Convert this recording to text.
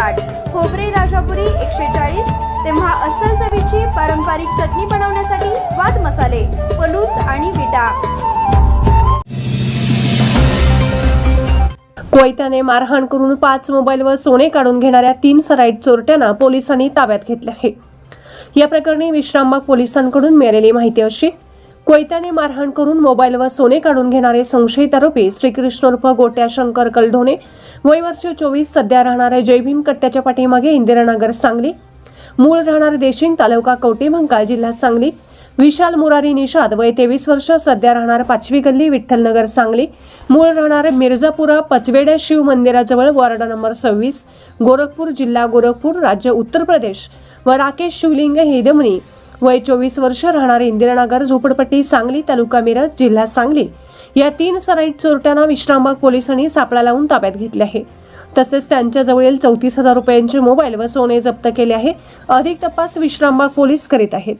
साठ खोबरे राजापुरी एकशे चाळीस. तेव्हा अस्सल चवीची पारंपरिक चटणी बनवण्यासाठी स्वाद मसाले पलूस आणि विटा. कोयत्याने मारहाण करून पाच मोबाईल व सोने काढून घेणाऱ्या तीन सराईट चोरट्यांना पोलिसांनी ताब्यात घेतले आहे. या प्रकरणी विश्रामबाग पोलिसांकडून मिळालेली माहिती अशी कोयत्याने मारहाण करून मोबाईल व सोने काढून घेणारे संशयित आरोपी श्रीकृष्ण उर्फ गोट्या शंकर कलढोणे. वय वर्ष चोवीस सध्या राहणाऱ्या जयभीम कट्ट्याच्या पाठीमागे इंदिरानगर सांगली. मूळ राहणारे देशिंग तालुका कवटेमंकाळ जिल्हा सांगली. विशाल मुरारी निषाद वय तेवीस वर्ष सध्या राहणार पाचवी गल्ली विठ्ठलनगर सांगली. मूळ राहणारे मिर्जापुरा पचवेड्या शिव मंदिराजवळ वॉर्ड नंबर सव्वीस. गोरखपूर जिल्हा गोरखपूर राज्य उत्तर प्रदेश. व राकेश शिवलिंग हेदमणी. वय चोवीस वर्ष राहणारे इंदिरानगर झोपडपट्टी सांगली तालुका मिरज जिल्हा सांगली. या तीन सराईट चोरट्यांना विश्रामबाग पोलिसांनी सापळा लावून ताब्यात घेतले आहे. तसेच त्यांच्याजवळील चौतीस हजार रुपयांचे मोबाईल व सोने जप्त केले आहे. अधिक तपास विश्रामबाग पोलीस करीत आहेत.